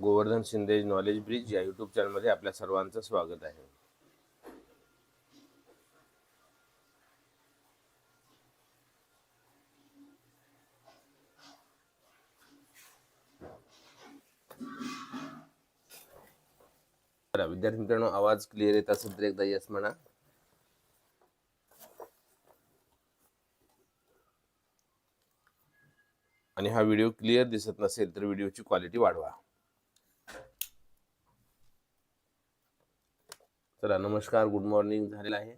Govardhan Shinde knowledge bridge या YouTube चॅनलमध्ये आपल्या सर्वांचं स्वागत आहे. विद्यार्थी मित्रांनो आवाज क्लिअर येत असेल तर एकदा यस म्हणा. आणि हा व्हिडिओ क्लिअर दिसत नसेल तर व्हिडिओची क्वालिटी वाढवा. चला नमस्कार गुड मॉर्निंग झालेला आहे.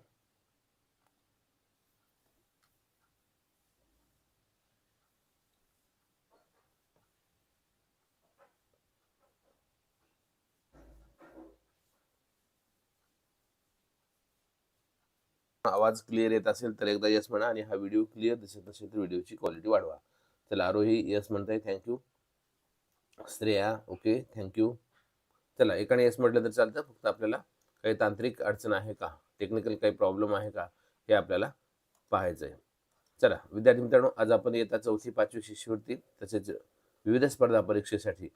आवाज क्लिअर येत असेल तर एकदा यस म्हणा आणि हा व्हिडिओ क्लिअर दिसत असेल तर व्हिडिओची क्वालिटी वाढवा. चला आरोही यस म्हणताय. Thank you Shreya okay thank you चला एकाने यस म्हटलं तर चालतं फक्त आपल्याला काही तांत्रिक अडचण आहे का? टेक्निकल काही प्रॉब्लेम आहे का? हे आपल्याला पाहायचं आहे चला विद्यार्थी मित्रांनो आज आपण येता चौथी पाचवी शिष्यवृत्ती तसेच विविध स्पर्धा परीक्षेसाठी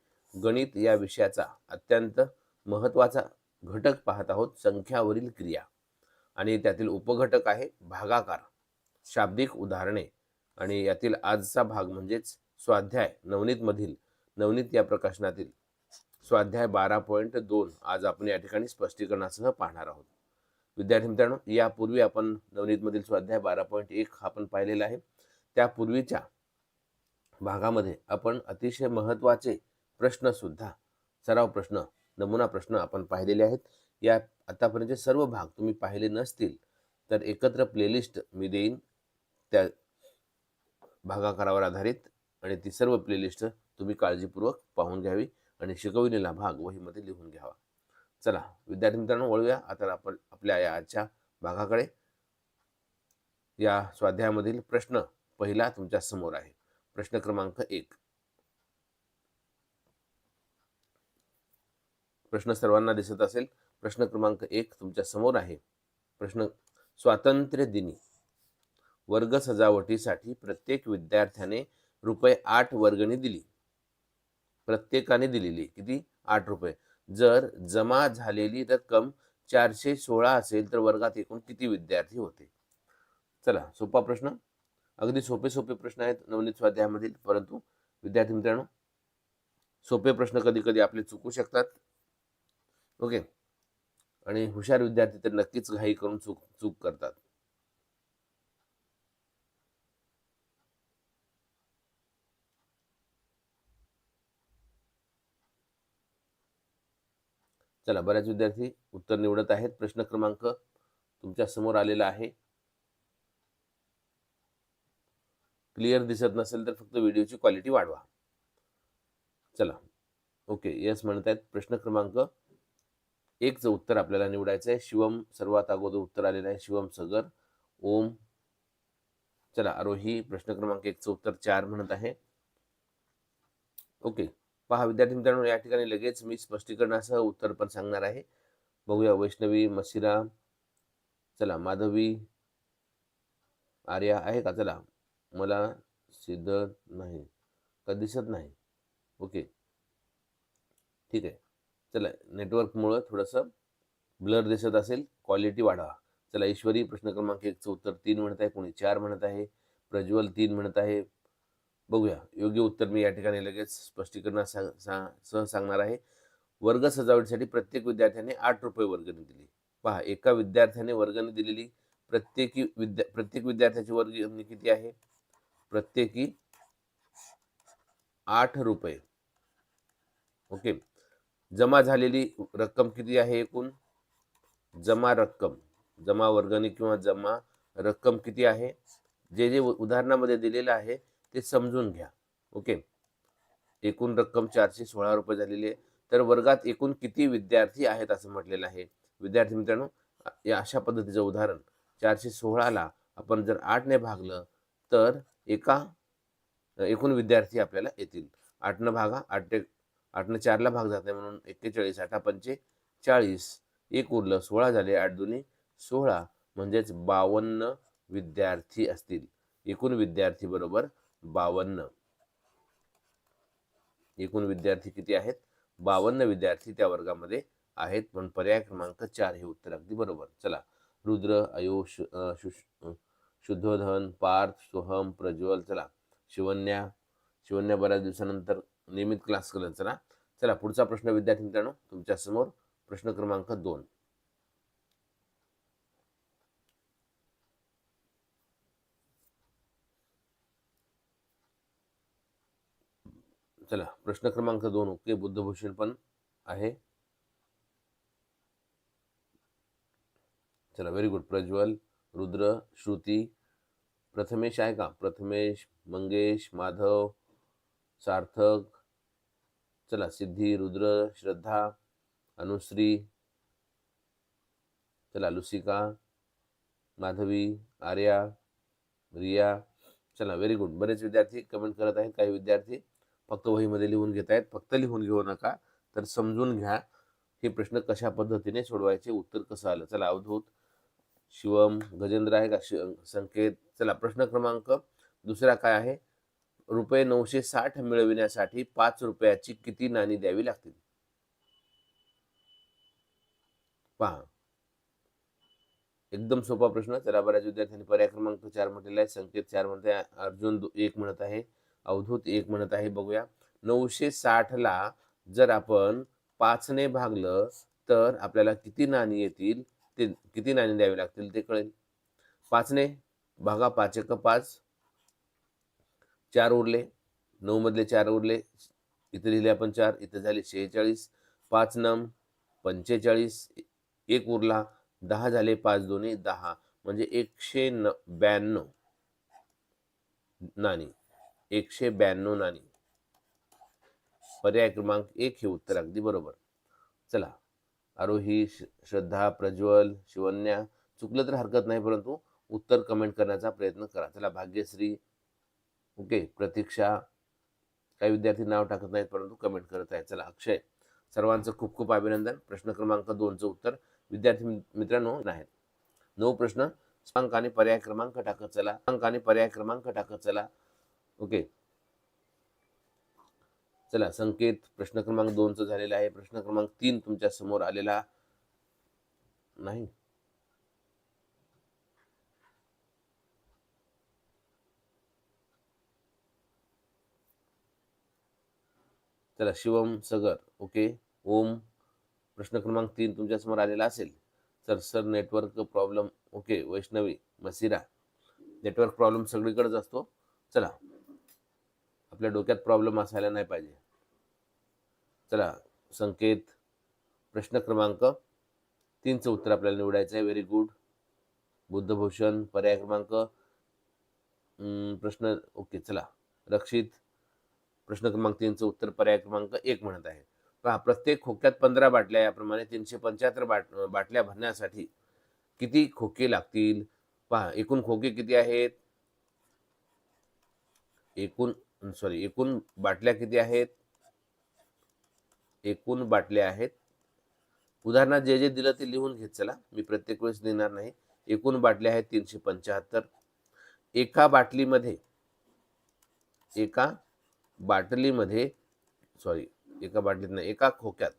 गणित या विषयाचा अत्यंत महत्त्वाचा घटक पाहत आहोत. संख्यावरील क्रिया. आणि त्यातील उपघटक आहे भागाकार. शाब्दिक उदाहरणे. आणि यातील आजचा भाग म्हणजेच स्वाध्याय. नवनीतमधील नवनीत या प्रकाशनातील स्वाध्याय बारा पॉईंट दोन. आज आपण या ठिकाणी स्पष्टीकरणासह पाहणार आहोत. विद्यार्थी मित्रांनो यापूर्वी आपण नवनीतमधील स्वाध्याय बारा पॉईंट एक हा आपण पाहिलेला आहे. त्यापूर्वीच्या भागामध्ये आपण अतिशय महत्त्वाचे प्रश्नसुद्धा सराव प्रश्न नमुना प्रश्न आपण पाहिलेले आहेत. या आतापर्यंतचे सर्व भाग तुम्ही पाहिले नसतील तर एकत्र प्लेलिस्ट मी देईन. त्या भागाकारावर आधारित आणि ती सर्व प्लेलिस्ट तुम्ही काळजीपूर्वक पाहून घ्यावी. आणि शिकविलेला भाग वहीमध्ये लिहून घ्यावा. चला विद्यार्थी मित्रांनो वळूया. आता आपण आपल्या या आजच्या भागाकडे. या स्वाध्यायामधील प्रश्न पहिला तुमच्यासमोर आहे. प्रश्न क्रमांक एक. प्रश्न सर्वांना दिसत असेल. प्रश्न क्रमांक एक तुमच्यासमोर आहे. प्रश्न स्वातंत्र्य दिनी. वर्ग सजावटीसाठी प्रत्येक विद्यार्थ्याने रुपये आठ वर्गणी दिली. प्रत्येकाने दिलेली किती? आठ रुपये. जर जमा झालेली रक्कम चारशे सोळा असेल तर वर्गात एकूण किती विद्यार्थी होते? चला सोपा प्रश्न. अगदी सोपे सोपे प्रश्न आहेत नवनीत स्वाध्यायामधील परंतु विद्यार्थी मित्रांनो सोपे प्रश्न कधी कधी आपले चुकू शकतात. ओके? आणि हुशार विद्यार्थी तर नक्कीच घाई करून चूक चूक करतात. चला बऱ्याच विद्यार्थी उत्तर निवडत आहेत. प्रश्न क्रमांक तुमच्यासमोर आलेला आहे. क्लिअर दिसत नसेल तर फक्त व्हिडिओची क्वालिटी वाढवा. चला ओके यस म्हणत आहेत प्रश्न क्रमांक एकचं उत्तर आपल्याला निवडायचं आहे. शिवम सर्वात अगोदर उत्तर आलेलं आहे. शिवम सगर ओम. चला आरोही प्रश्न क्रमांक एकचं उत्तर चार म्हणत आहे. ओके पहा विद्यार्थी मित्रांनो या ठिकाणी लगेच मी स्पष्टीकरणासह उत्तर पण सांगणार आहे. बघूया वैष्णवी मसिरा चला माधवी आर्या आहे का? चला मला सिद्ध नाही का दिसत नाही? ओके. ठीक आहे. चला नेटवर्कमुळं थोडंसं ब्लर दिसत असेल क्वालिटी वाढवा. चला ईश्वरी प्रश्न क्रमांक एकचं उत्तर तीन म्हणत आहे कोणी चार म्हणत आहे प्रज्वल तीन म्हणत आहे बघूया. योग्य उत्तर मी या ठिकाणी लगेच स्पष्टीकरणा सह सांगणार आहे. वर्ग सजावटीसाठी प्रत्येक विद्यार्थ्याने आठ रुपये वर्गणी दिली. पहा एका विद्यार्थ्याने वर्गणी दिलेली प्रत्येकी विद्या प्रत्येक विद्यार्थ्याची वर्गणी किती आहे? प्रत्येकी आठ रुपये. ओके. जमा झालेली रक्कम किती आहे एकूण? जमा रक्कम. जमा वर्गणी किंवा जमा रक्कम किती आहे? जे जे उदाहरणामध्ये दिलेलं आहे ते समजून घ्या. ओके? एकूण रक्कम चारशे सोळा रुपये झालेली आहे. तर वर्गात एकूण किती विद्यार्थी आहेत असं म्हटलेलं आहे? विद्यार्थी मित्रांनो या अशा पद्धतीचं उदाहरण. चारशे सोळाला आपण जर आठने भागलं तर एका एकूण विद्यार्थी आपल्याला येतील. आठनं भागा आठ आठनं चारला भाग जाते म्हणून एक्केचाळीस आठा पंचे चाळीस. एक उरलं सोळा झाले आठ दोन्ही सोळा. म्हणजेच बावन्न विद्यार्थी असतील. एकूण विद्यार्थी बरोबर बावन्न. एकूण विद्यार्थी किती आहेत? बावन्न विद्यार्थी त्या वर्गामध्ये आहेत. पण पर्याय क्रमांक चार हे उत्तर अगदी बरोबर. चला. रुद्र अयो शुश- शुद्धोधन पार्थ सोहम प्रज्वल चला. शिवन्या शिवन्या बऱ्याच दिवसानंतर नियमित क्लास करत चला. चला पुढचा प्रश्न विद्यार्थी मित्रांनो तुमच्यासमोर प्रश्न क्रमांक दोन. चला प्रश्न क्रमांक दोन ओके बुद्धभूषण पण आहे. चला व्हेरी गुड प्रज्वल रुद्र श्रुती प्रथमेश आहे का? प्रथमेश मंगेश माधव सार्थक. चला सिद्धी रुद्र श्रद्धा अनुश्री. चला लुसिका माधवी आर्या रिया. चला व्हेरी गुड बरेच विद्यार्थी कमेंट करत आहेत काही विद्यार्थी फक्त वहीमध्ये लिहून घेत आहेत फक्त लिहून घेऊ नका. तर समजून घ्या हे प्रश्न कशा पद्धतीने सोडवायचे उत्तर कसं आलं? चला अवधूत. शिवम गजेंद्र आहे का? शि संकेत. चला प्रश्न क्रमांक दुसरा काय आहे? रुपये नऊशे साठ मिळविण्यासाठी पाच रुपयाची किती नाणी द्यावी लागतील? पहा. एकदम सोपा प्रश्न. चला बऱ्याच विद्यार्थ्यांनी पर्याय क्रमांक चार म्हटलेला आहे. संकेत चार म्हणते अर्जुन एक म्हणत आहे. अवधूत एक म्हणत आहे बघूया. नऊशे साठला जर आपण पाचने भागलं तर आपल्याला किती नाणी येतील? ते किती नाणी द्यावी लागतील ते कळेल. पाचने भागा पाच एक पाच. चार उरले. नऊ मधले चार उरले. इथे लिहिले आपण चार. इथे झाले शेहेचाळीस. पाच नम पंचेचाळीस. एक उरला. दहा झाले पाच दोन्ही. दहा. म्हणजे एकशे न ब्याण्णव नाणी. एकशे ब्याण्णव नाणी. पर्याय क्रमांक एक हे उत्तर अगदी बरोबर. चला. आरोही श्रद्धा प्रज्वल शिवन्या चुकलं तर हरकत नाही परंतु उत्तर कमेंट करण्याचा प्रयत्न करा. चला भाग्यश्री ओके प्रतीक्षा काही विद्यार्थी नाव टाकत नाहीत परंतु कमेंट करत आहेत. चला अक्षय सर्वांचं खूप खूप अभिनंदन. प्रश्न क्रमांक दोनचं उत्तर विद्यार्थी मित्रांनो नाहीत. नऊ प्रश्न अंक आणि पर्याय क्रमांक टाकत चला. अंक आणि पर्याय क्रमांक टाकत चला. ओके. चला संकेत प्रश्न क्रमांक दोनचं झालेला आहे. प्रश्न क्रमांक तीन तुमच्यासमोर आलेला नाही. चला शिवम सगर ओके. ओम प्रश्न क्रमांक तीन तुमच्यासमोर आलेला असेल. Sir sir network problem okay. Vaishnavi Masira network problem सगळीकडेच असतो. चला आपल्या डोक्यात प्रॉब्लेम असायला नाही पाहिजे. चला संकेत प्रश्न क्रमांक तीनचं उत्तर आपल्याला निवडायचं आहे व्हेरी गुड बुद्धभूषण पर्याय क्रमांक प्रश्न ओके चला. रक्षित प्रश्न क्रमांक तीनचं उत्तर पर्याय क्रमांक एक म्हणत आहे. पहा प्रत्येक खोक्यात पंधरा बाटल्या याप्रमाणे तीनशे पंच्याहत्तर बाट बाटल्या भरण्यासाठी किती खोके लागतील? पहा एकूण खोके किती आहेत? एकूण सॉरी एकूण बाटल्या किती आहेत? एकूण बाटल्या आहेत. उदाहरणार्थ जे जे दिलं ते लिहून घेत चला. मी प्रत्येक वेळेस देणार नाही. एकूण बाटल्या आहेत तीनशे पंच्याहत्तर. एका बाटलीमध्ये एका बाटलीमध्ये सॉरी एका बाटलीत नाही एका खोक्यात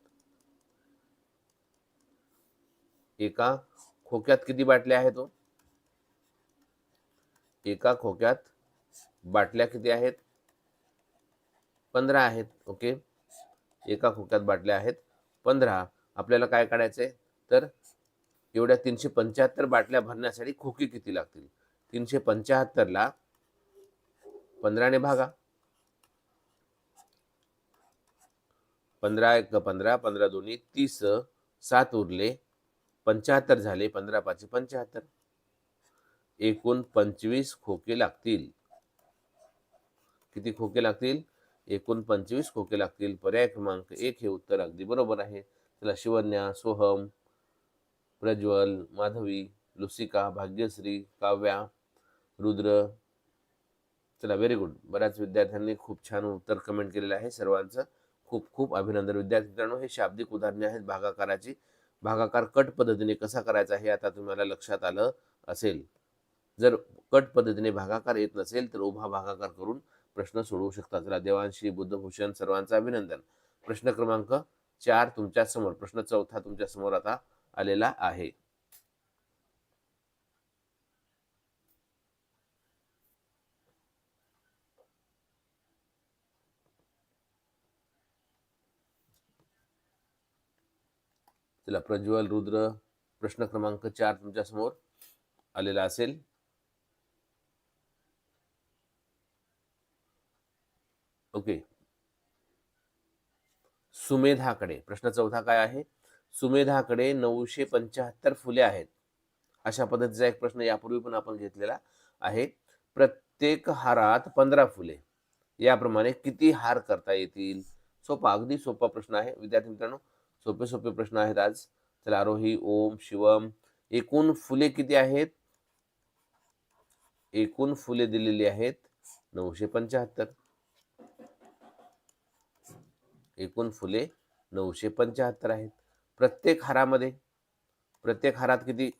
एका खोक्यात किती बाटल्या आहेत हो? एका खोक्यात बाटल्या किती आहेत? पंधरा आहेत ओके? एका खोक्यात बाटल्या आहेत. पंधरा. आपल्याला काय काढायचं आहे तर एवढ्या तीनशे पंच्याहत्तर बाटल्या भरण्यासाठी खोकी किती लागतील? तीनशे पंच्याहत्तरला पंधराने भागा. पंधरा एक पंधरा पंधरा दोन्ही तीस सात उरले. पंच्याहत्तर झाले पंधरा पाचशे पंच्याहत्तर. एकूण पंचवीस खोके लागतील. किती खोके लागतील? एकूण पंचवीस खोके लागतील. पर्याय क्रमांक एक हे उत्तर अगदी बरोबर आहे. त्याला शिवन्या सोहम प्रज्वल माधवी लुसिका भाग्यश्री काव्या रुद्र. चला व्हेरी गुड बऱ्याच विद्यार्थ्यांनी खूप छान उत्तर कमेंट केलेलं आहे. सर्वांचं खूप खूप अभिनंदन. विद्यार्थी मित्रांनो हे शाब्दिक उदाहरणे आहेत भागाकाराची. भागाकार कट पद्धतीने कसा करायचा हे आता तुम्हाला लक्षात आलं असेल. जर कट पद्धतीने भागाकार येत नसेल तर उभा भागाकार करून प्रश्न सोडवू शकता. चला देवांशी बुद्धभूषण सर्वांचं अभिनंदन. प्रश्न क्रमांक चार तुमच्यासमोर प्रश्न चौथा तुमच्यासमोर आता आलेला आहे. चला प्रज्वल रुद्र प्रश्न क्रमांक चार तुमच्यासमोर आलेला असेल. ओके. सुमेधाकडे प्रश्न चौथा काय आहे? सुमेधाकडे नऊशे पंच्याहत्तर फुले आहेत. अशा पद्धतीचा एक प्रश्न यापूर्वी पण आपण घेतलेला आहे. प्रत्येक हारात पंधरा फुले. याप्रमाणे किती हार करता येतील? सोपा अगदी सोपा प्रश्न आहे. विद्यार्थी मित्रांनो सोपे सोपे प्रश्न आहेत आज. चला आरोही ओम शिवम एकूण फुले किती आहेत? एकूण फुले दिलेली आहेत नऊशे पंच्याहत्तर. एकूण फुले नऊशे पंच्याहत्तर आहेत. प्रत्येक हारामध्ये प्रत्येक हारात किती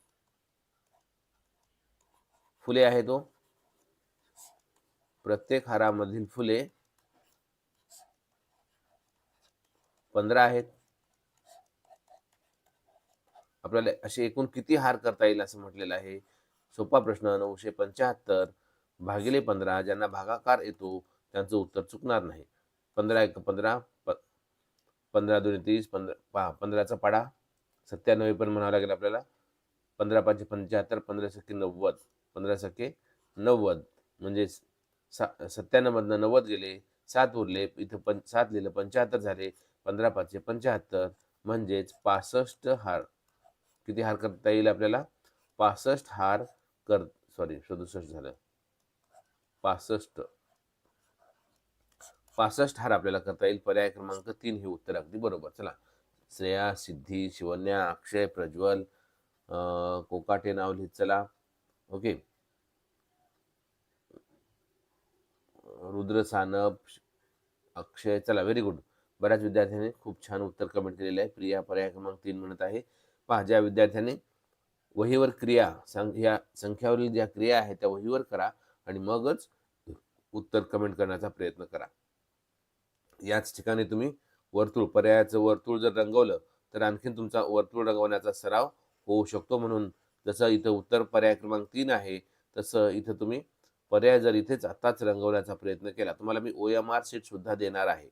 फुले आहेत तो प्रत्येक हारामधील फुले पंधरा आहेत. आपल्याला असे एकूण किती हार करता येईल असं म्हटलेलं आहे. सोपा प्रश्न नऊशे पंच्याहत्तर भागिले पंधरा ज्यांना भागाकार येतो त्यांचं उत्तर चुकणार नाही. पंधरा एक पंधरा पंधरा दोन तीस पंधरा पहा पंधराचा पाडा. सत्त्याण्णव पण म्हणावं लागेल आपल्याला. पंधरा पाचशे पंच्याहत्तर पंधरा सख्खे नव्वद. पंधरा सख्खे नव्वद. म्हणजे सा सत्त्याण्णवमधनं नव्वद गेले सात उरले इथं पं सात लिहिलं पंच्याहत्तर झाले पंधरा पाचशे पंच्याहत्तर. म्हणजेच पासष्ट हार. किती हार करता येईल आपल्याला? पासष्ट हार कर सॉरी सदुसष्ट झालं. पासष्ट. पासष्ट हार आपल्याला करता येईल. पर्याय क्रमांक तीन हे उत्तर अगदी बरोबर. चला. श्रेया सिद्धी शिवन्या अक्षय प्रज्वल कोकाटे नाव लिहित चला. ओके. रुद्र सानप अक्षय चला. व्हेरी गुड बऱ्याच विद्यार्थ्यांनी खूप छान उत्तर कमेंट केलेलं आहे. प्रिया पर्याय क्रमांक तीन म्हणत आहे. पहा ज्या विद्यार्थ्यांनी वहीवर क्रिया संख्या संख्यावरील ज्या क्रिया आहेत त्या वहीवर करा आणि मगच उत्तर कमेंट करण्याचा प्रयत्न करा. याच ठिकाणी तुम्ही वर्तुळ पर्यायाचं वर्तुळ जर रंगवलं तर आणखीन तुमचा वर्तुळ रंगवण्याचा सराव होऊ शकतो. म्हणून जसं इथं उत्तर पर्याय क्रमांक तीन आहे तसं इथं तुम्ही पर्याय जर इथेच आत्ताच रंगवण्याचा प्रयत्न केला तुम्हाला मी ओ एम आर शीट सुद्धा देणार आहे.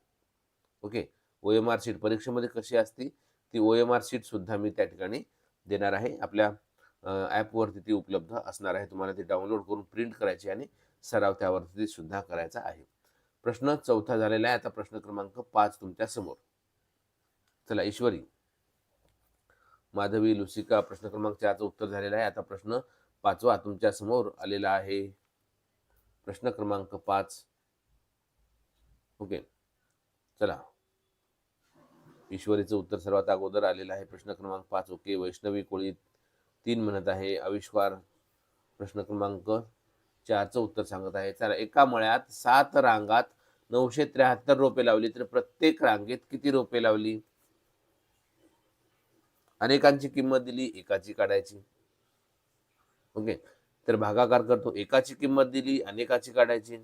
Okay? O M R sheet परीक्षेमध्ये कशी असती? ती ओ एम आर शीट सुद्धा मी त्या ठिकाणी देणार आहे. आपल्या ॲपवरती ती उपलब्ध असणार आहे. तुम्हाला ती डाउनलोड करून प्रिंट करायची आणि सराव त्यावरती सुद्धा करायचा आहे. प्रश्न चौथा झालेला आहे. आता प्रश्न क्रमांक पाच तुमच्यासमोर. चला ईश्वरी. माधवी लुसिका प्रश्न क्रमांक चारचं उत्तर झालेलं आहे. आता प्रश्न पाचवा तुमच्यासमोर आलेला आहे. प्रश्न क्रमांक पाच. ओके. चला. ईश्वरीचं उत्तर सर्वात अगोदर आलेलं आहे. प्रश्न क्रमांक पाच. ओके. वैष्णवी कोळी तीन म्हणत आहे. अविश्वार प्रश्न क्रमांक चारचं उत्तर सांगत आहे. चला एका मळ्यात सात रांगात नऊशे त्र्याहत्तर रोपे लावली तर प्रत्येक रांगेत किती रोपे लावली? अनेकांची किंमत दिली एकाची काढायची. ओके तर भागाकार करतो. एकाची किंमत दिली अनेकाची काढायची.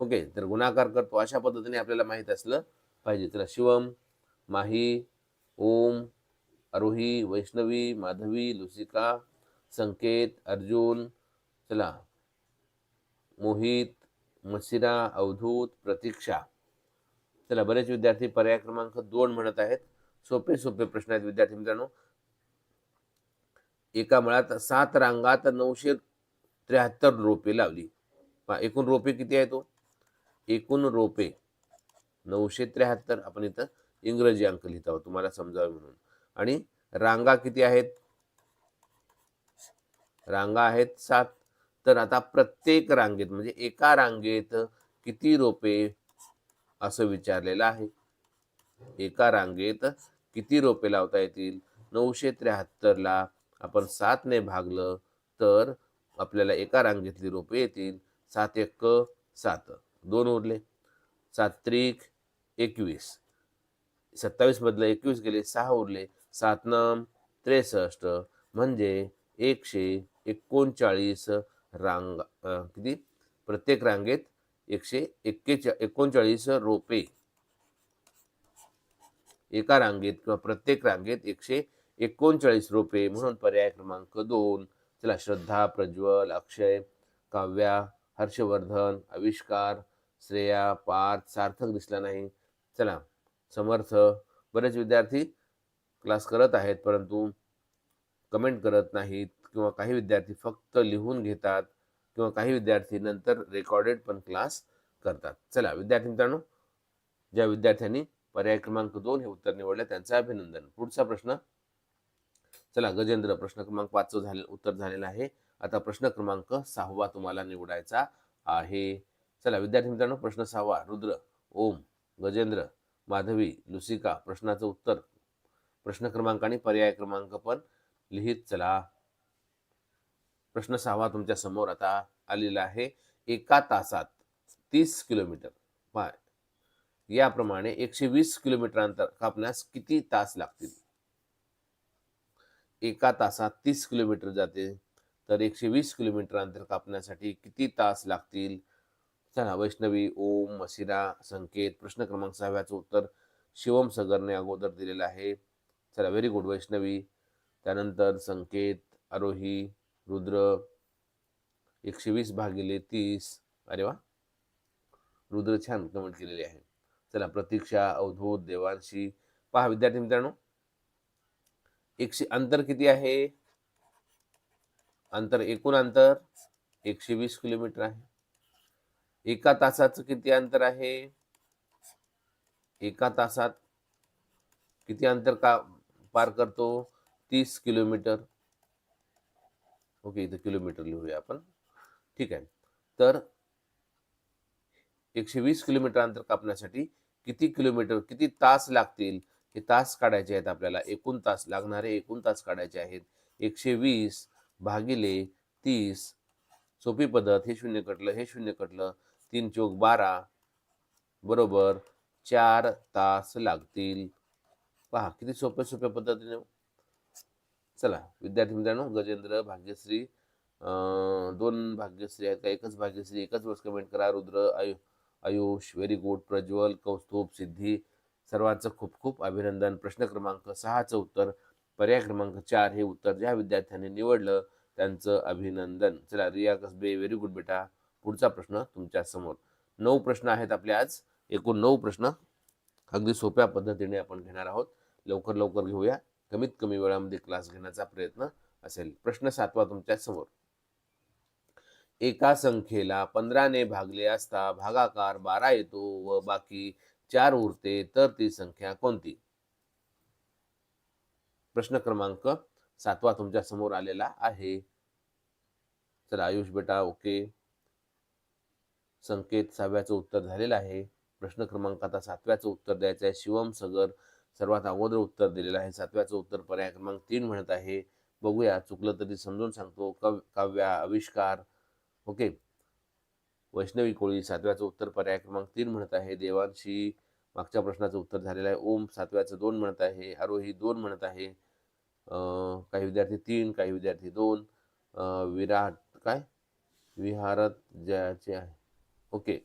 ओके तर गुणाकार करतो. अशा पद्धतीने आपल्याला माहीत असलं पाहिजे. तर शिवम माही ओम अरोही वैष्णवी माधवी लुसिका संकेत अर्जुन चला. मोहित मसिरा अवधूत प्रतीक्षा. चला बरेच विद्यार्थी पर्याय क्रमांक दोन म्हणत आहेत. सोपे सोपे प्रश्न आहेत विद्यार्थी मित्रांनो. एका मळात सात रांगात नऊशे त्र्याहत्तर रोपे लावली. एकूण रोपे किती आहे तो हो? एकूण रोपे नऊशे त्र्याहत्तर. आपण इथं इंग्रजी अंक लिहित आहोत तुम्हाला समजावे म्हणून. आणि रांगा किती आहेत? रांगा आहेत सात. तर आता प्रत्येक रांगेत म्हणजे एका रांगेत किती रोपे? असं विचारलेलं आहे. एका रांगेत किती रोपे लावता येतील? नऊशे त्र्याहत्तरला आपण सातने भागलं तर आपल्याला एका रांगेतली रोपे येतील. सात एक सात. दोन उरले. सात त्रिक एकवीस. सत्तावीस मधलं एकवीस गेले सहा उरले. सात नम त्रेसष्ट म्हणजे एकशे एकोणचाळीस रांग किती? प्रत्येक रांगेत एकशे एक्केचा एकोणचाळीस रोपे. एका रांगेत किंवा प्रत्येक रांगेत एकशे एकोणचाळीस रोपे. म्हणून पर्याय क्रमांक दोन. चला श्रद्धा प्रज्वल अक्षय काव्या हर्षवर्धन आविष्कार श्रेया पार्थ सार्थक दिसला नाही. चला समर्थ. बरेच विद्यार्थी क्लास करत आहेत परंतु कमेंट करत नाहीत. किंवा काही विद्यार्थी फक्त लिहून घेतात किंवा काही विद्यार्थी नंतर रेकॉर्डेड पण क्लास करतात. चला विद्यार्थी मित्रांनो ज्या विद्यार्थ्यांनी पर्याय क्रमांक दोन हे उत्तर निवडले त्यांचं अभिनंदन. पुढचा प्रश्न. चला गजेंद्र प्रश्न क्रमांक पाचचं झाले उत्तर झालेलं आहे. आता प्रश्न क्रमांक सहावा तुम्हाला निवडायचा आहे. चला विद्यार्थी मित्रांनो प्रश्न सहावा रुद्र ओम गजेंद्र माधवी लुसिका प्रश्नाचं उत्तर. प्रश्न क्रमांक आणि पर्याय क्रमांक पण लिहित चला. प्रश्न सहावा तुमच्यासमोर आता आलेला आहे. एका तासात तीस किलोमीटर. पाय. याप्रमाणे एकशे वीस किलोमीटर अंतर कापण्यास किती तास लागतील? एका तासात तीस किलोमीटर जाते. तर एकशे वीस किलोमीटर अंतर कापण्यासाठी किती तास लागतील? चला वैष्णवी ओम मसिरा संकेत प्रश्न क्रमांक सहाव्याचं उत्तर शिवम सगरने अगोदर दिलेलं आहे. चला व्हेरी गुड वैष्णवी. त्यानंतर संकेत आरोही रुद्र एकशे वीस भागिले तीस. अरे वा. रुद्र छान कमेंट केलेली आहे. चला प्रतीक्षा अवधूत देवांशी पहा. विद्यार्थी मित्रांनो एकशे अंतर किती आहे? अंतर एकूण अंतर एकशे वीस किलोमीटर आहे. एका तासाचं किती अंतर आहे? एका तासात किती अंतर का पार करतो? तीस किलोमीटर. ओके इथं किलोमीटर लिहूया आपण. ठीक आहे. तर एकशे वीस किलोमीटर अंतर कापण्यासाठी किती किलोमीटर किती तास लागतील? हे तास काढायचे आहेत आपल्याला. एकूण तास लागणारे एकूण तास काढायचे आहेत. एकशे वीस भागिले तीस सोपी पद्धत हे शून्य कटलं हे शून्य कटलं तीन चौक बारा बरोबर चार तास लागतील. पहा किती सोप्या सोप्या पद्धतीने चला विद्यार्थी मित्रांनो गजेंद्र भाग्यश्री दोन भाग्यश्री आहेत का? एकच भाग्यश्री एकच वर्ष कमेंट करा. रुद्र आयु आयुष व्हेरी गुड प्रज्वल कौस्तुभ सिद्धी सर्वांचं खूप खूप अभिनंदन. प्रश्न क्रमांक सहाचं उत्तर पर्याय क्रमांक चार हे उत्तर ज्या विद्यार्थ्यांनी निवडलं त्यांचं अभिनंदन. चला रिया कसबे व्हेरी गुड बेटा. पुढचा प्रश्न तुमच्यासमोर. नऊ प्रश्न आहेत आपले आज. एकूण नऊ प्रश्न अगदी सोप्या पद्धतीने आपण घेणार आहोत. लवकर लवकर घेऊया. कमीत कमी वेळामध्ये क्लास घेण्याचा प्रयत्न असेल. प्रश्न सातवा तुमच्यासमोर. एका संख्येला पंधराने भागले असता भागाकार बारा येतो व बाकी चार उरते तर ती संख्या कोणती? प्रश्न क्रमांक सातवा तुमच्यासमोर आलेला आहे. चला आयुष बेटा ओके. संकेत सहाव्याचं उत्तर झालेलं आहे. प्रश्न क्रमांक आता सातव्याचं उत्तर द्यायचं आहे शिवम सगर सर्वात अगोदर उत्तर दिलेलं आहे. सातव्याचं उत्तर पर्याय क्रमांक तीन म्हणत आहे. बघूया चुकलं तरी समजून सांगतो. कव काव्या आविष्कार. ओके. वैष्णवी कोळी सातव्याचं उत्तर पर्याय क्रमांक तीन म्हणत आहे. देवांशी मागच्या प्रश्नाचं उत्तर झालेलं आहे. ओम सातव्याचं दोन म्हणत आहे. आरोही दोन म्हणत आहे. काही विद्यार्थी तीन काही विद्यार्थी दोन. विराट काय? विहारत ज्याचे आहे. ओके.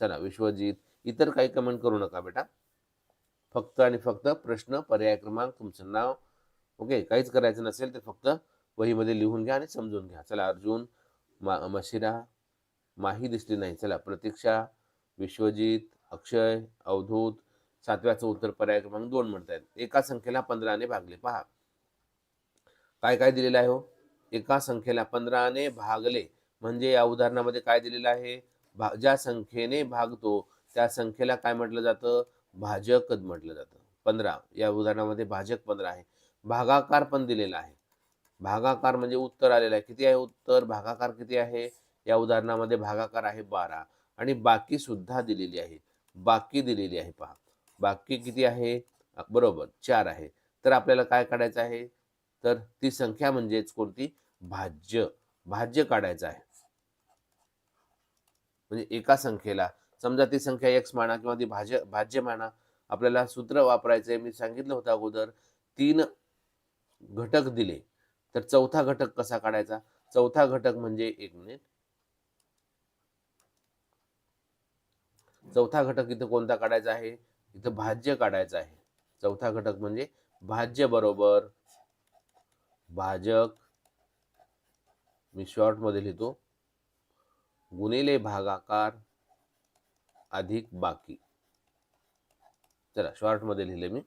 चला विश्वजित. इतर काही कमेंट करू नका बेटा. फक्त आणि फक्त प्रश्न पर्याय क्रमांक तुमचं नाव. ओके काहीच करायचं नसेल तर फक्त वहीमध्ये लिहून घ्या आणि समजून घ्या. चला अर्जुन मा मशिरा माही दिसली नाही. चला प्रतीक्षा विश्वजित अक्षय अवधूत सातव्याचं उत्तर पर्याय क्रमांक दोन म्हणतायत. एका संख्येला पंधराने भागले. पहा. काय काय दिलेलं आहे हो? एका संख्येला पंधराने भागले. म्हणजे या उदाहरणामध्ये काय दिलेलं आहे? भा ज्या संख्येने भागतो त्या संख्येला काय म्हटलं जातं? भाजकच म्हटलं जातं. पंधरा या उदाहरणामध्ये भाजक पंधरा आहे. भागाकार पण दिलेला आहे. भागाकार म्हणजे उत्तर आलेलं आहे. किती आहे उत्तर? भागाकार किती आहे? या उदाहरणामध्ये भागाकार आहे बारा. आणि बाकी सुद्धा दिलेली आहे. बाकी दिलेली आहे पहा. बाकी किती आहे? बरोबर चार आहे. तर आपल्याला काय काढायचं आहे? तर ती संख्या म्हणजेच कोणती? भाज्य. भाज्य काढायचं आहे. म्हणजे एका संख्येला समजा ती संख्या एक्स माना किंवा ती भाज्य भाज्य माना आपल्याला सूत्र वापरायचंय. मी सांगितलं होतं अगोदर तीन घटक दिले. तर चौथा घटक कसा काढायचा? चौथा घटक म्हणजे एक मिनिट चौथा घटक इथं कोणता काढायचा आहे? इथं भाज्य काढायचा आहे. चौथा घटक म्हणजे भाज्य बरोबर. भाजक मी शॉर्टमध्ये लिहितो गुणिले भागाकार अधिक बाकी. चला शॉर्टमध्ये लिहिले मी.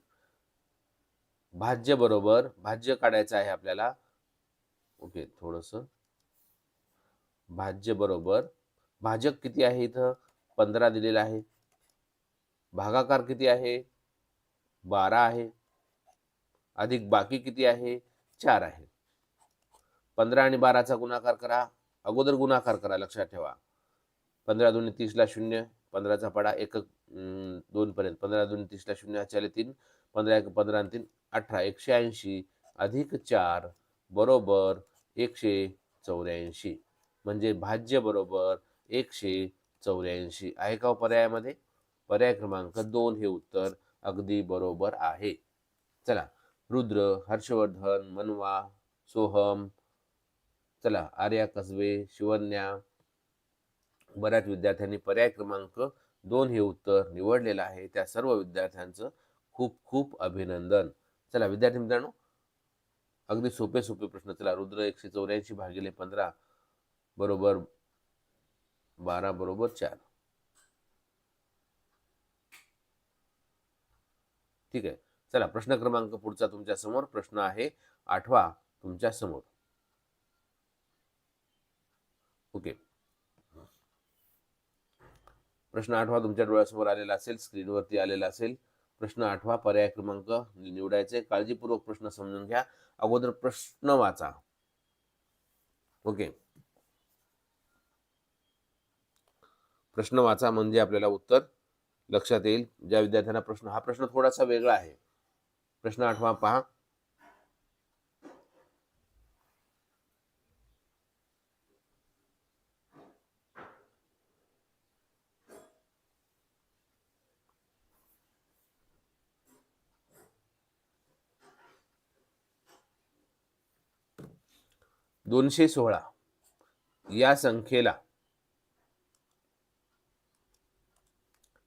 भाज्य बरोबर भाज्य काढायचं आहे आपल्याला. ओके थोडस. भाज्य बरोबर. भाजक किती आहे इथं? पंधरा दिलेला आहे. भागाकार किती आहे? बारा आहे. अधिक बाकी किती आहे? चार आहे. पंधरा आणि बाराचा गुणाकार करा. अगोदर गुणाकार करा लक्षात ठेवा. पंधरा दोन्ही तीसला शून्य. पंधराचा पडा एक दोनपर्यंत पंधरा दोन तीसला शून्य चाले तीन. पंधरा एक पंधरा तीन अठरा. एकशे ऐंशी अधिक चार बरोबर एकशे चौऱ्याऐंशी. म्हणजे भाज्य बरोबर एकशे चौऱ्याऐंशी. आहे का हो पर्यायामध्ये? पर्याय क्रमांक दोन हे उत्तर अगदी बरोबर आहे. चला रुद्र हर्षवर्धन मनवा सोहम चला आर्या कसबे शिवन्या बऱ्याच विद्यार्थ्यांनी पर्याय क्रमांक दोन हे उत्तर निवडलेलं आहे. त्या सर्व विद्यार्थ्यांचं खूप खूप अभिनंदन. चला विद्यार्थी मित्रांनो अगदी सोपे सोपे प्रश्न. चला रुद्र एकशे चौऱ्याऐंशी भागिले पंधरा बरोबर बारा बरोबर चार. ठीक आहे. चला प्रश्न क्रमांक पुढचा तुमच्यासमोर. प्रश्न आहे आठवा तुमच्यासमोर ओके प्रश्न आठवा तुमच्या डोळ्यासमोर आलेला असेल स्क्रीनवरती आलेला असेल प्रश्न आठवा पर्याय क्रमांक निवडायचे काळजीपूर्वक प्रश्न समजून घ्या अगोदर प्रश्न वाचा. ओके. प्रश्न वाचा म्हणजे आपल्याला उत्तर लक्षात येईल. ज्या विद्यार्थ्यांना प्रश्न हा प्रश्न थोडासा वेगळा आहे. प्रश्न आठवा पहा. दोनशे सोळा या संख्येला.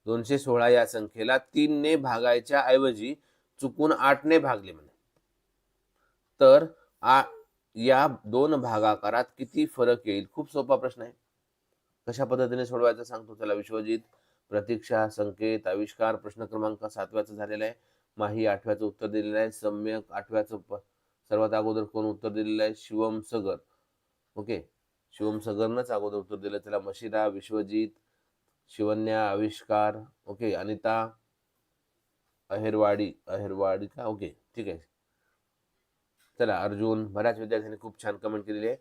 दोनशे सोळा या संख्येला तीनने भागायच्या ऐवजी चुकून आठने भागले म्हणे. तर आ या दोन भागाकारात किती फरक येईल? खूप सोपा प्रश्न आहे. कशा पद्धतीने सोडवायचा सांगतो त्याला विश्वजित. प्रतीक्षा संकेत आविष्कार प्रश्न क्रमांक सातव्याचा झालेला आहे. माही आठव्याचं उत्तर दिलेलं आहे. सम्यक आठव्याचं सर्वात अगोदर कोण उत्तर दिलेलं आहे? शिवम सगर. ओके? शिवम सगरनंच अगोदर उत्तर दिलं. त्याला मशिरा विश्वजित शिवन्या आविष्कार ओके? अनिता अहेरवाडी अहेरवाडी का ओके? ठीक आहे. चला अर्जुन बऱ्याच विद्यार्थ्यांनी खूप छान कमेंट केलेली आहे.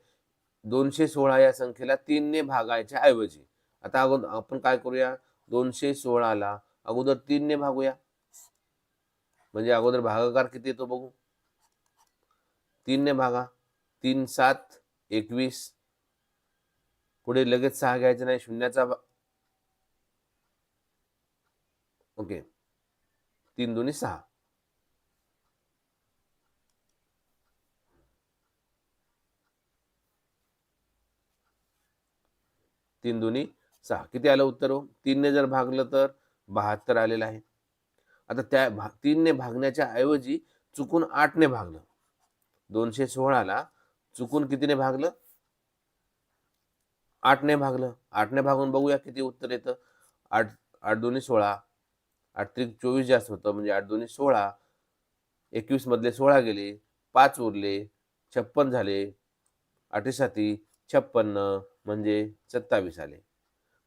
दोनशे सोळा या संख्येला तीनने भागायच्या ऐवजी. आता अगोदर आपण काय करूया? दोनशे सोळाला अगोदर तीनने भागूया. म्हणजे अगोदर भागाकार किती येतो बघू? तीनने भागा. तीन सात एकवीस. पुढे लगेच सहा घ्यायचं नाही शून्याचा ओके. तीन दोन्ही सहा. तीन दोन्ही सहा. किती आलं उत्तर हो? तीनने जर भागलं तर बहात्तर आलेलं आहे. आता त्या भा तीनने भागण्याच्या ऐवजी चुकून आठने भागलं. दोनशे सोळाला चुकून कितीने भागलं? आठने भागलं. आठने भागून बघूया किती उत्तर येतं. आठ आठ दोन्ही सोळा. आठ त्रिक चोवीस जास्त होतं म्हणजे आठ दोन्ही सोळा. एकवीस मधले सोळा गेले पाच उरले छप्पन झाले. आठीसाठी छप्पन्न म्हणजे सत्तावीस आले.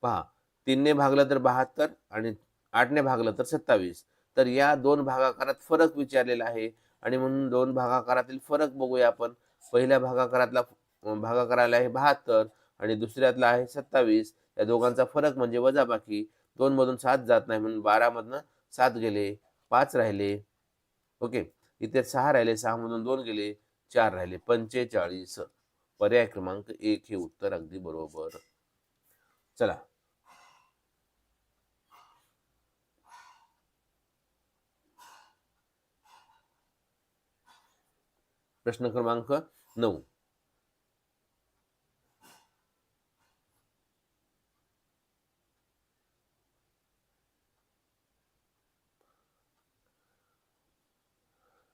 पहा तीनने भागलं तर बहात्तर आणि आठने भागलं तर सत्तावीस. तर या दोन भागाकारात फरक विचारलेला आहे. आणि म्हणून दोन भागाकारातील फरक बघूया आपण. पहिल्या भागाकारातला भागाकाराला आहे बहात्तर आणि दुसऱ्यातला आहे सत्तावीस. या दोघांचा फरक म्हणजे वजाबाकी. दोन मधून सात जात नाही म्हणून बारा मधनं सात गेले पाच राहिले. ओके? इथे सहा राहिले सहा मधून दोन गेले चार राहिले. पंचेचाळीस. पर्याय क्रमांक एक हे उत्तर अगदी बरोबर. चला. प्रश्न क्रमांक नऊ.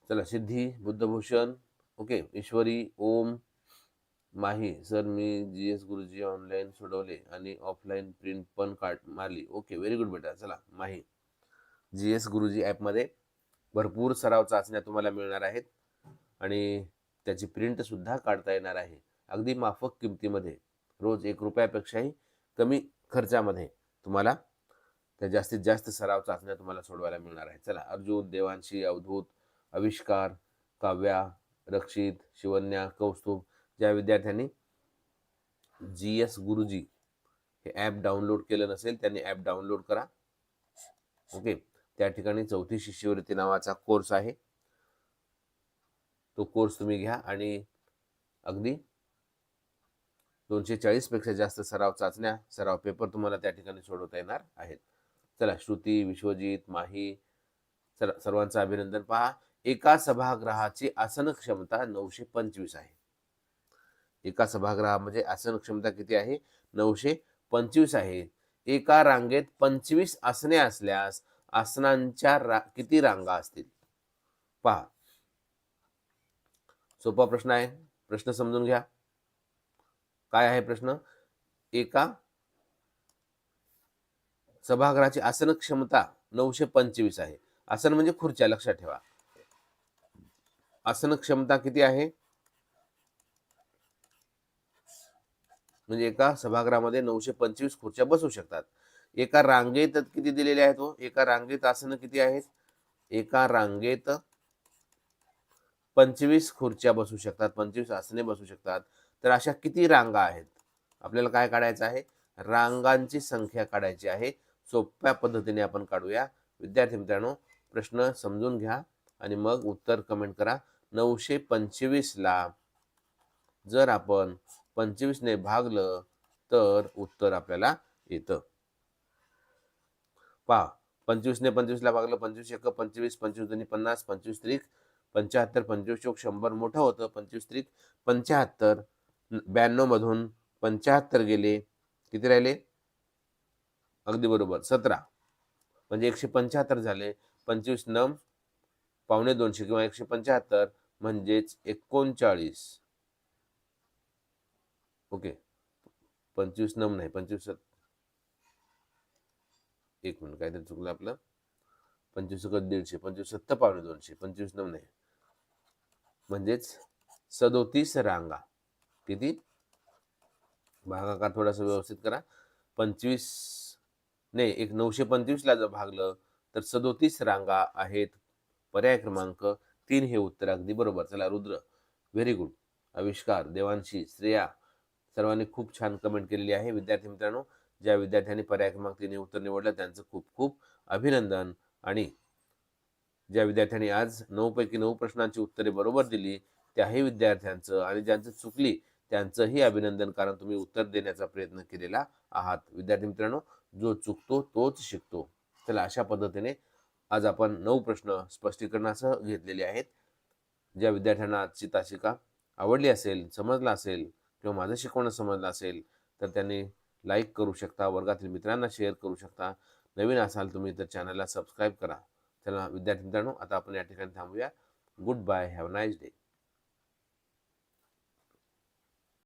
चला सिद्धी बुद्धभूषण. ओके ईश्वरी ओम. माही सर मी जी एस गुरुजी ऑनलाईन सोडवले आणि ऑफलाईन प्रिंट पण काढ मारली. ओके व्हेरी गुड बेटा. चला माही. जी एस गुरुजी ॲपमध्ये भरपूर सराव चाचण्या तुम्हाला मिळणार आहेत. आणि त्याची प्रिंटसुद्धा काढता येणार आहे. अगदी माफक किमतीमध्ये. रोज एक रुपयापेक्षाही कमी खर्चामध्ये तुम्हाला त्या जास्तीत जास्त सराव चाचण्या तुम्हाला सोडवायला मिळणार आहे. चला अर्जुन देवांशी अवधूत आविष्कार काव्या रक्षित शिवन्या कौस्तुभ ज्या विद्यार्थ्यांनी जी एस गुरुजी हे ॲप डाउनलोड केलं नसेल त्यांनी ॲप डाउनलोड करा. ओके त्या ठिकाणी चौथी शिष्यवृत्ती नावाचा कोर्स आहे. तो कोर्स तुम्ही घ्या आणि अगदी दोनशे चाळीसपेक्षा जास्त सराव चाचण्या सराव पेपर तुम्हाला त्या ठिकाणी सोडवता येणार आहेत. चला श्रुती विश्वजित माही सर सर्वांचं अभिनंदन. पहा एका सभागृहाची आसन क्षमता नऊशे पंचवीस आहे. एका सभागृहामध्ये म्हणजे आसन क्षमता किती आहे? नऊशे पंचवीस आहे. एका रांगेत पंचवीस आसने असल्यास आसनांच्या रा किती रांगा असतील? पहा सोपा प्रश्न आहे. प्रश्न समजून घ्या. काय आहे प्रश्न? एका सभागृहाची आसन क्षमता नऊशे पंचवीस आहे. आसन म्हणजे खुर्च्या लक्षात ठेवा. आसन क्षमता किती आहे? म्हणजे एका सभागृहामध्ये नऊशे पंचवीस खुर्च्या बसू शकतात. एका रांगेत किती दिलेले आहेत हो? एका रांगेत आसनं किती आहेत? एका रांगेत पंचवीस खुर्च्या बसू शकतात पंचवीस आसने बसू शकतात. तर अशा किती रांगा आहेत? आपल्याला काय काढायचं आहे? रांगांची संख्या काढायची आहे. सोप्या पद्धतीने आपण काढूया. विद्यार्थी मित्रांनो प्रश्न समजून घ्या आणि मग उत्तर कमेंट करा. नऊशे पंचवीसला जर आपण पंचवीसने भागलं तर उत्तर आपल्याला येतं. पहा पंचवीसने पंचवीसला भागलं पंचवीस एक पंचवीस पंचवीस दोन्ही पन्नास पंचवीस त्रिक पंच्याहत्तर पंचवीस चौक शंभर मोठं होतं. पंचवीस त्रिक पंच्याहत्तर ब्याण्णव मधून पंच्याहत्तर गेले. किती राहिले? अगदी बरोबर सतरा. म्हणजे एकशे पंच्याहत्तर झाले. पंचवीस नम पावणे दोनशे किंवा एकशे पंच्याहत्तर म्हणजेच एकोणचाळीस. ओके. पंचवीस नम नाही पंचवीस एक मिनिट काहीतरी चुकलं आपलं. पंचवीस दीडशे पंचवीस सत्तर पावणे दोनशे पंचवीस नम नाही. म्हणजेच सदोतीस रांगा. किती? भागाकार थोडासा व्यवस्थित करा. पंचवीस नाही एक नऊशे पंचवीसला जर भागलं तर सदोतीस रांगा आहेत. पर्याय क्रमांक तीन हे उत्तर अगदी बरोबर. चला रुद्र व्हेरी गुड आविष्कार देवांशी श्रेया सर्वांनी खूप छान कमेंट केलेली आहे. विद्यार्थी मित्रांनो ज्या विद्यार्थ्यांनी पर्याय क्रमांक तीन हे उत्तर निवडलं त्यांचं खूप खूप अभिनंदन आणि ज्या विद्यार्थ्यांनी आज नऊपैकी नऊ प्रश्नांची उत्तरे बरोबर दिली त्याही विद्यार्थ्यांचं आणि ज्यांचं चुकली त्यांचंही अभिनंदन कारण तुम्ही उत्तर देण्याचा प्रयत्न केलेला आहात. विद्यार्थी मित्रांनो जो चुकतो तोच शिकतो. चला अशा पद्धतीने आज आपण नऊ प्रश्न स्पष्टीकरणासह घेतलेले आहेत. ज्या विद्यार्थ्यांना आजची तासिका आवडली असेल समजला असेल किंवा माझं शिकवणं समजलं असेल तर त्यांनी लाईक करू शकता वर्गातील मित्रांना शेअर करू शकता. नवीन असाल तुम्ही तर चॅनलला सबस्क्राईब करा. चला विद्यार्थी मित्रांनो आता आपण या ठिकाणी थांबूया. Good bye have nice day